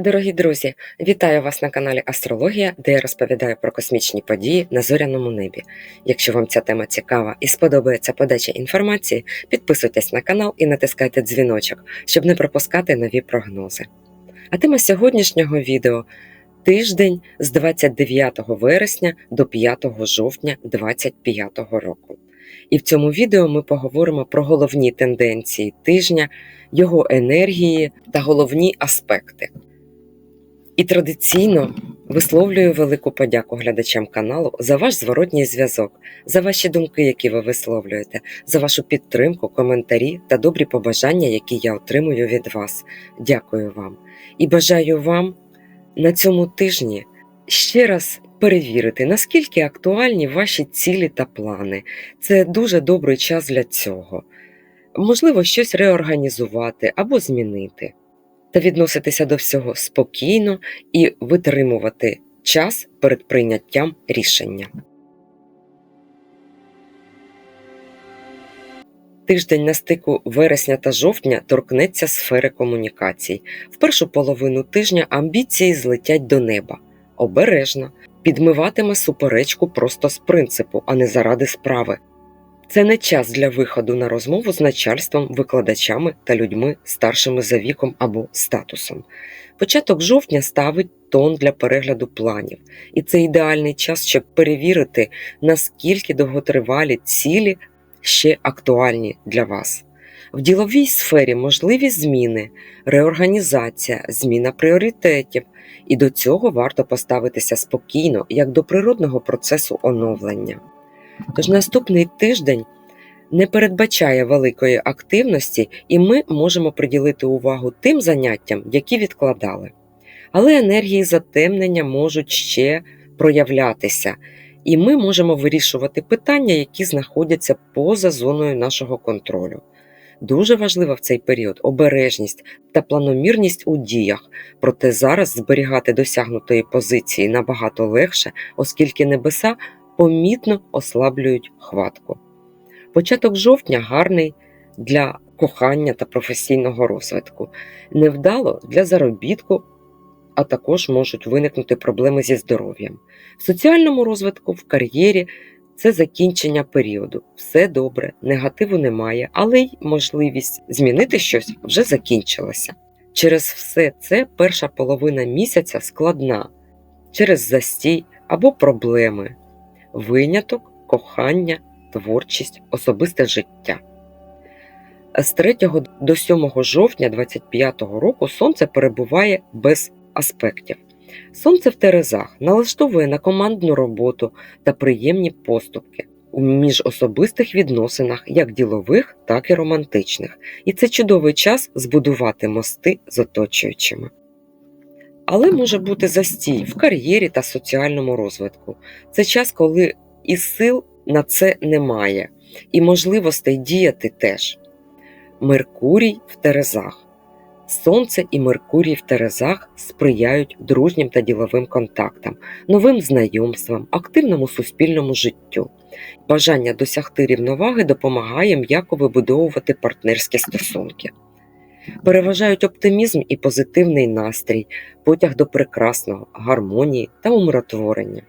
Дорогі друзі, вітаю вас на каналі Астрологія, де я розповідаю про космічні події на зоряному небі. Якщо вам ця тема цікава і сподобається подача інформації, підписуйтесь на канал і натискайте дзвіночок, щоб не пропускати нові прогнози. А тема сьогоднішнього відео тиждень з 29 вересня до 5 жовтня 2025 року. І в цьому відео ми поговоримо про головні тенденції тижня, його енергії та головні аспекти. І традиційно висловлюю велику подяку глядачам каналу за ваш зворотній зв'язок, за ваші думки, які ви висловлюєте, за вашу підтримку, коментарі та добрі побажання, які я отримую від вас. Дякую вам і бажаю вам на цьому тижні ще раз перевірити, наскільки актуальні ваші цілі та плани. Це дуже добрий час для цього. Можливо, щось реорганізувати або змінити та відноситися до всього спокійно і витримувати час перед прийняттям рішення. Тиждень на стику вересня та жовтня торкнеться сфери комунікацій. В першу половину тижня амбіції злетять до неба. Обережно підмиватиме суперечку просто з принципу, а не заради справи. Це не час для виходу на розмову з начальством, викладачами та людьми старшими за віком або статусом. Початок жовтня ставить тон для перегляду планів, і це ідеальний час, щоб перевірити, наскільки довготривалі цілі ще актуальні для вас. В діловій сфері можливі зміни, реорганізація, зміна пріоритетів, і до цього варто поставитися спокійно, як до природного процесу оновлення. Тож наступний тиждень не передбачає великої активності, і ми можемо приділити увагу тим заняттям, які відкладали. Але енергії затемнення можуть ще проявлятися, і ми можемо вирішувати питання, які знаходяться поза зоною нашого контролю. Дуже важлива в цей період обережність та планомірність у діях, проте зараз зберігати досягнутої позиції набагато легше, оскільки небеса помітно ослаблюють хватку. Початок жовтня гарний для кохання та професійного розвитку, невдало для заробітку, а також можуть виникнути проблеми зі здоров'ям. В соціальному розвитку, в кар'єрі це закінчення періоду. Все добре, негативу немає, але й можливість змінити щось вже закінчилася. Через все це перша половина місяця складна через застій або проблеми, виняток, кохання, творчість, особисте життя. З 3 до 7 жовтня 2025 року Сонце перебуває без аспектів. Сонце в Терезах налаштовує на командну роботу та приємні поступки у міжособистих відносинах, як ділових, так і романтичних, і це чудовий час збудувати мости з оточуючими. Але може бути застій в кар'єрі та соціальному розвитку. Це час, коли і сил на це немає, і можливостей діяти теж. Меркурій в Терезах. Сонце і Меркурій в Терезах сприяють дружнім та діловим контактам, новим знайомствам, активному суспільному життю. Бажання досягти рівноваги допомагає м'яко вибудовувати партнерські стосунки. Переважають оптимізм і позитивний настрій, потяг до прекрасного, гармонії та умиротворення.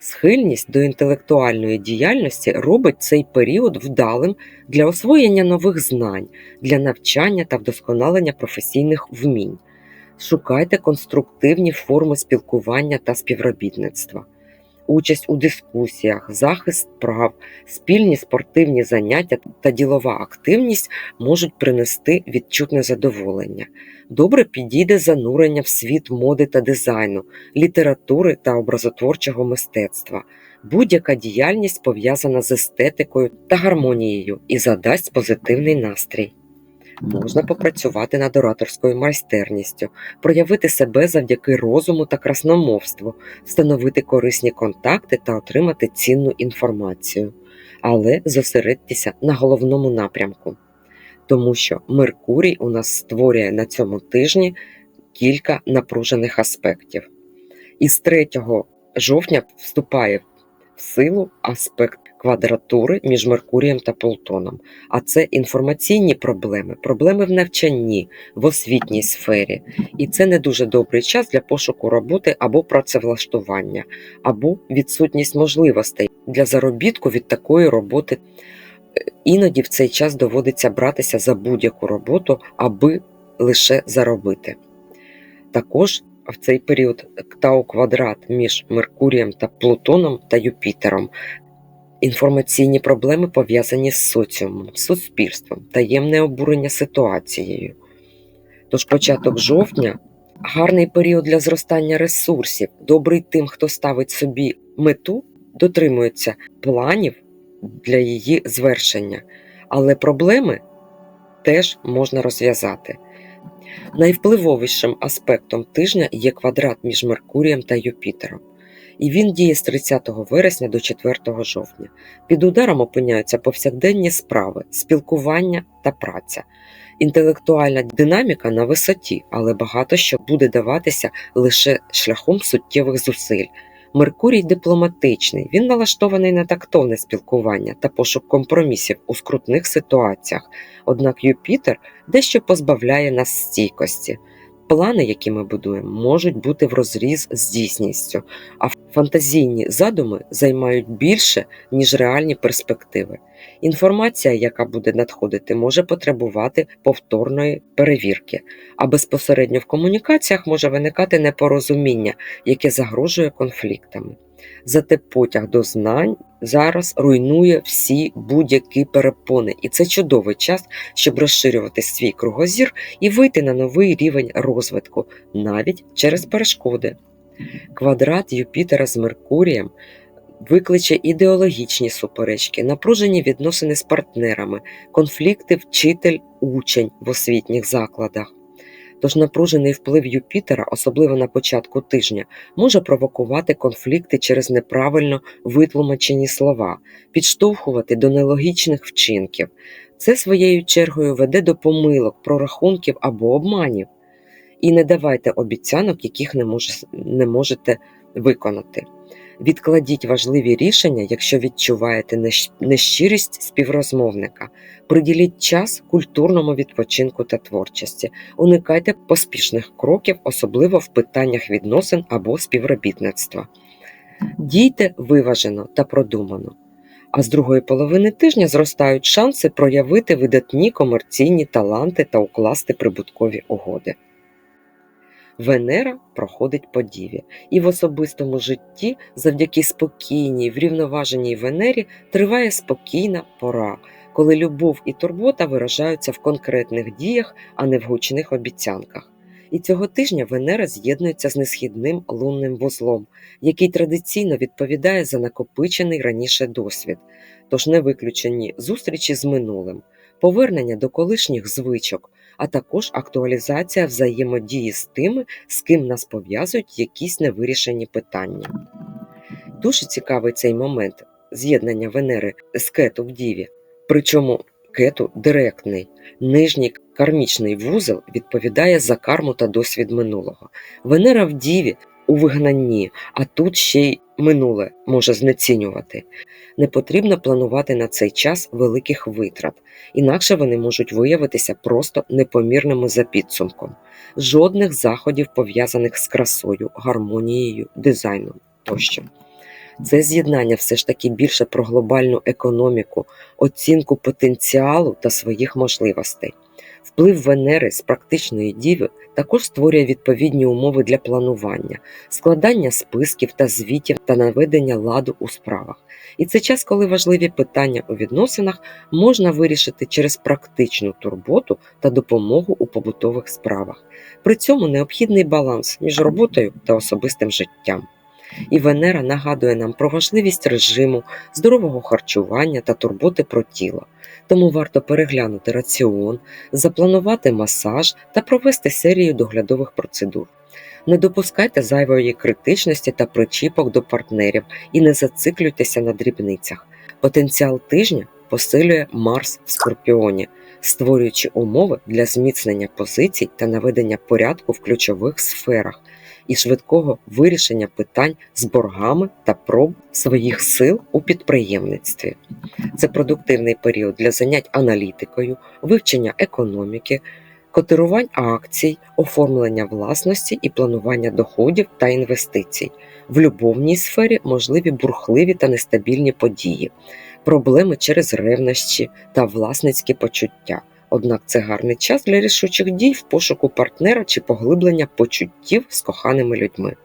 Схильність до інтелектуальної діяльності робить цей період вдалим для освоєння нових знань, для навчання та вдосконалення професійних вмінь. Шукайте конструктивні форми спілкування та співробітництва, участь у дискусіях, захист прав, спільні спортивні заняття та ділова активність можуть принести відчутне задоволення. Добре підійде занурення в світ моди та дизайну, літератури та образотворчого мистецтва. Будь-яка діяльність пов'язана з естетикою та гармонією і задасть позитивний настрій. Можна попрацювати над ораторською майстерністю, проявити себе завдяки розуму та красномовству, встановити корисні контакти та отримати цінну інформацію, але зосередьтеся на головному напрямку тому що Меркурій у нас створює на цьому тижні кілька напружених аспектів. І з 3 жовтня вступає в силу аспект квадратури між Меркурієм та Плутоном. А це інформаційні проблеми, проблеми в навчанні, в освітній сфері. І це не дуже добрий час для пошуку роботи або працевлаштування, або відсутність можливостей для заробітку від такої роботи. Іноді в цей час доводиться братися за будь-яку роботу, аби лише заробити. Також в цей період тау квадрат між Меркурієм та Плутоном та Юпітером. Інформаційні проблеми пов'язані з соціумом, суспільством, таємне обурення ситуацією. Тож початок жовтня гарний період для зростання ресурсів, добрий тим, хто ставить собі мету, дотримується планів для її звершення, але проблеми теж можна розв'язати. Найвпливовішим аспектом тижня є квадрат між Меркурієм та Юпітером, і він діє з 30 вересня до 4 жовтня. Під ударом опиняються повсякденні справи, спілкування та праця. Інтелектуальна динаміка на висоті, але багато що буде даватися лише шляхом суттєвих зусиль. Меркурій дипломатичний, він налаштований на тактовне спілкування та пошук компромісів у скрутних ситуаціях. Однак Юпітер дещо позбавляє нас стійкості. Плани, які ми будуємо, можуть бути в розріз з дійсністю, а фантазійні задуми займають більше, ніж реальні перспективи. Інформація, яка буде надходити, може потребувати повторної перевірки, а безпосередньо в комунікаціях може виникати непорозуміння, яке загрожує конфліктами. Зате потяг до знань зараз руйнує всі будь-які перепони, і це чудовий час, щоб розширювати свій кругозір і вийти на новий рівень розвитку, навіть через перешкоди. Квадрат Юпітера з Меркурієм викличе ідеологічні суперечки, напружені відносини з партнерами, конфлікти вчитель-учень в освітніх закладах. Тож напружений вплив Юпітера, особливо на початку тижня, може провокувати конфлікти через неправильно витлумачені слова, підштовхувати до нелогічних вчинків. Це своєю чергою веде до помилок, прорахунків або обманів. І не давайте обіцянок, яких не, може, не можете виконати. Відкладіть важливі рішення, якщо відчуваєте нещирість співрозмовника. Приділіть час культурному відпочинку та творчості. Уникайте поспішних кроків, особливо в питаннях відносин або співробітництва. Дійте виважено та продумано. А з другої половини тижня зростають шанси проявити видатні комерційні таланти та укласти прибуткові угоди. Венера проходить по діві, і в особистому житті, завдяки спокійній, врівноваженій Венері, триває спокійна пора, коли любов і турбота виражаються в конкретних діях, а не в гучних обіцянках. І цього тижня Венера з'єднується з несхідним лунним вузлом, який традиційно відповідає за накопичений раніше досвід, тож не виключені зустрічі з минулим, повернення до колишніх звичок, а також актуалізація взаємодії з тими, з ким нас пов'язують якісь невирішені питання. Дуже цікавий цей момент з'єднання Венери з кету в Діві. Причому кету директний, нижній кармічний вузол відповідає за карму та досвід минулого. Венера в Діві у вигнанні, а тут ще й минуле може знецінювати. Не потрібно планувати на цей час великих витрат, інакше вони можуть виявитися просто непомірними за підсумком. Жодних заходів пов'язаних з красою, гармонією, дизайном тощо. Це з'єднання все ж таки більше про глобальну економіку, оцінку потенціалу та своїх можливостей. Вплив Венери з практичної діви також створює відповідні умови для планування, складання списків та звітів та наведення ладу у справах. І це час, коли важливі питання у відносинах можна вирішити через практичну турботу та допомогу у побутових справах. При цьому необхідний баланс між роботою та особистим життям. І Венера нагадує нам про важливість режиму, здорового харчування та турботи про тіло. Тому варто переглянути раціон, запланувати масаж та провести серію доглядових процедур. Не допускайте зайвої критичності та причіпок до партнерів і не зациклюйтеся на дрібницях. Потенціал тижня посилює Марс в Скорпіоні, створюючи умови для зміцнення позицій та наведення порядку в ключових сферах. І швидкого вирішення питань з боргами та проб своїх сил у підприємництві. Це продуктивний період для занять аналітикою, вивчення економіки, котирувань акцій, оформлення власності і планування доходів та інвестицій. В любовній сфері можливі бурхливі та нестабільні події, проблеми через ревнощі та власницькі почуття. Однак це гарний час для рішучих дій в пошуку партнера чи поглиблення почуттів з коханими людьми.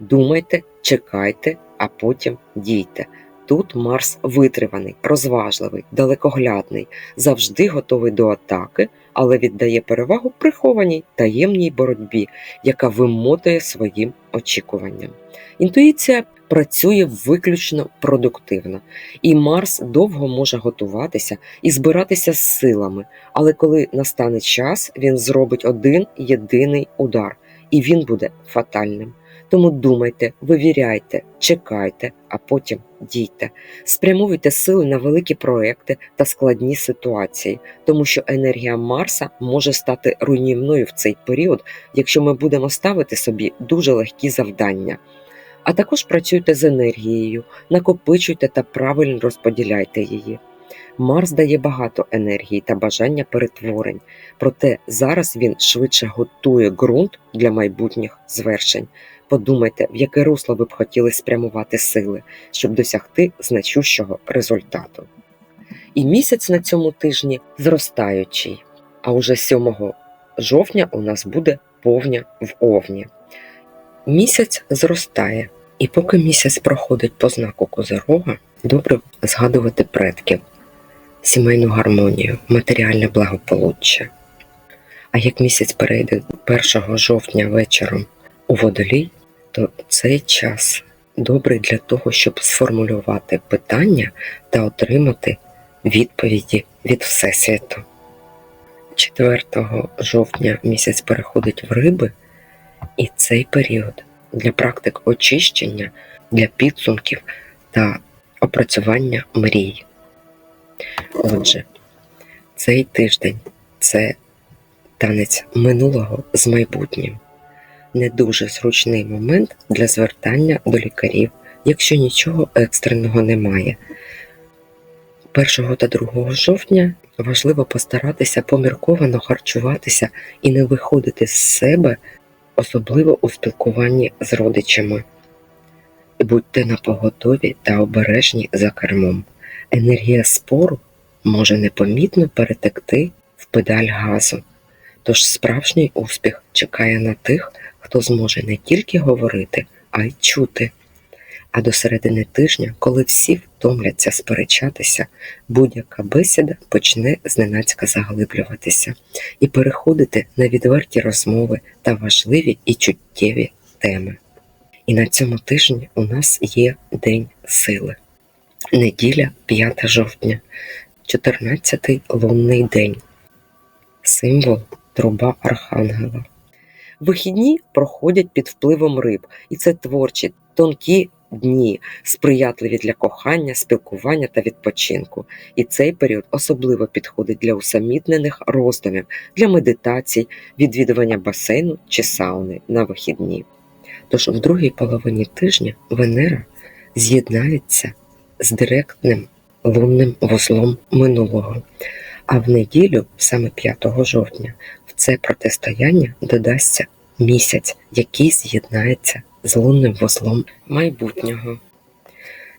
Думайте, чекайте, а потім дійте. Тут Марс витриваний, розважливий, далекоглядний, завжди готовий до атаки, але віддає перевагу прихованій таємній боротьбі, яка вимотує своїм очікуванням. Інтуїція працює виключно продуктивно, і Марс довго може готуватися і збиратися з силами, але коли настане час, він зробить один єдиний удар, і він буде фатальним. Тому думайте, вивіряйте, чекайте, а потім дійте. Спрямовуйте сили на великі проекти та складні ситуації, тому що енергія Марса може стати руйнівною в цей період, якщо ми будемо ставити собі дуже легкі завдання. А також працюйте з енергією, накопичуйте та правильно розподіляйте її. Марс дає багато енергії та бажання перетворень, проте зараз він швидше готує ґрунт для майбутніх звершень. Подумайте, в яке русло ви б хотіли спрямувати сили, щоб досягти значущого результату. І місяць на цьому тижні зростаючий, а уже 7 жовтня у нас буде повня в овні. Місяць зростає, і поки місяць проходить по знаку Козирога, добре згадувати предків, сімейну гармонію, матеріальне благополуччя. А як місяць перейде 1 жовтня вечором у водолій, то цей час добрий для того, щоб сформулювати питання та отримати відповіді від Всесвіту. 4 жовтня місяць переходить в риби, і цей період для практик очищення, для підсумків та опрацювання мрій. Отже, цей тиждень це танець минулого з майбутнім. Не дуже зручний момент для звертання до лікарів, якщо нічого екстреного немає. 1 та 2 жовтня важливо постаратися помірковано харчуватися і не виходити з себе, особливо у спілкуванні з родичами. Будьте напоготові та обережні за кермом. Енергія спору може непомітно перетекти в педаль газу. Тож справжній успіх чекає на тих, хто зможе не тільки говорити, а й чути. А до середини тижня, коли всі втомляться сперечатися, будь-яка бесіда почне зненацька заглиблюватися і переходити на відверті розмови та важливі і чуттєві теми. І на цьому тижні у нас є День сили. Неділя 5 жовтня, 14-й лунний день. Символ труба Архангела. Вихідні проходять під впливом риб, і це творчі, тонкі дні, сприятливі для кохання, спілкування та відпочинку. І цей період особливо підходить для усамітнених роздумів, для медитацій, відвідування басейну чи сауни на вихідні. Тож в другій половині тижня Венера з'єднається з директним лунним вузлом минулого. А в неділю, саме 5 жовтня, це протистояння додасться місяць, який з'єднається з лунним вузлом майбутнього.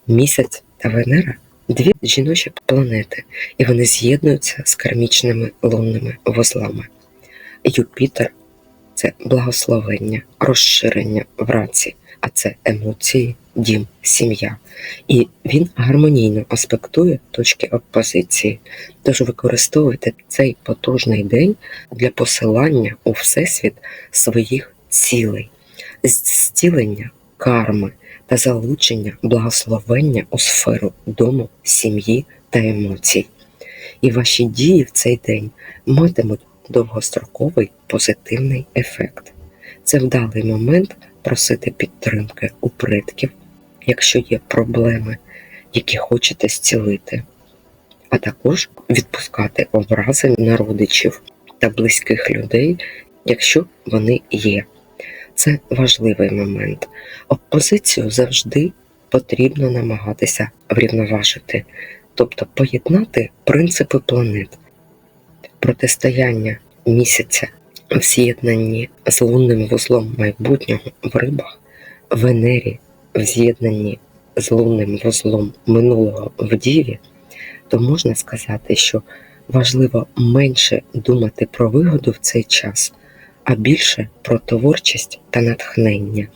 Місяць та Венера дві жіночі планети, і вони з'єднуються з кармічними лунними вузлами. Юпітер це благословення, розширення в раці, а це емоції, дім, сім'я. І він гармонійно аспектує точки опозиції. Тож використовуйте цей потужний день для посилання у Всесвіт своїх цілей, зцілення карми та залучення благословення у сферу дому, сім'ї та емоцій. І ваші дії в цей день матимуть довгостроковий позитивний ефект. Це вдалий момент просити підтримки у предків, якщо є проблеми, які хочете зцілити, а також відпускати образи на родичів та близьких людей, якщо вони є. Це важливий момент. Опозицію завжди потрібно намагатися врівноважити, тобто поєднати принципи планет, протистояння місяця в з'єднанні з лунним вузлом майбутнього в рибах, Венері в з'єднанні з лунним вузлом минулого в Діві, то можна сказати, що важливо менше думати про вигоду в цей час, а більше про творчість та натхнення.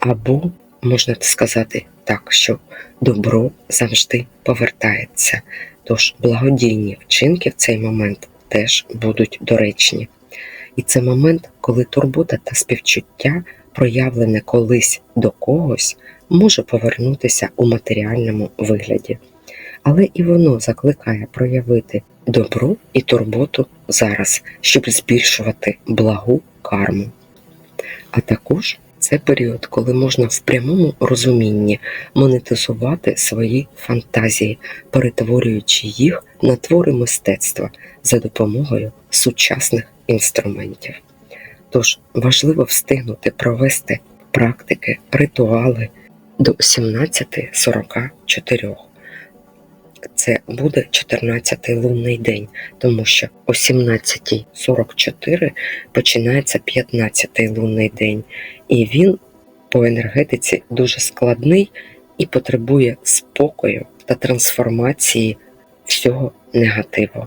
Або можна сказати так, що добро завжди повертається, тож благодійні вчинки в цей момент теж будуть доречні. І це момент, коли турбота та співчуття, проявлене колись до когось, може повернутися у матеріальному вигляді. Але і воно закликає проявити добро і турботу зараз, щоб збільшувати благу карму. А також це період, коли можна в прямому розумінні монетизувати свої фантазії, перетворюючи їх на твори мистецтва за допомогою сучасних інструментів. Тож важливо встигнути провести практики, ритуали до 17.44. Це буде 14-й лунний день, тому що о 17.44 починається 15-й лунний день, і він по енергетиці дуже складний і потребує спокою та трансформації всього негативу.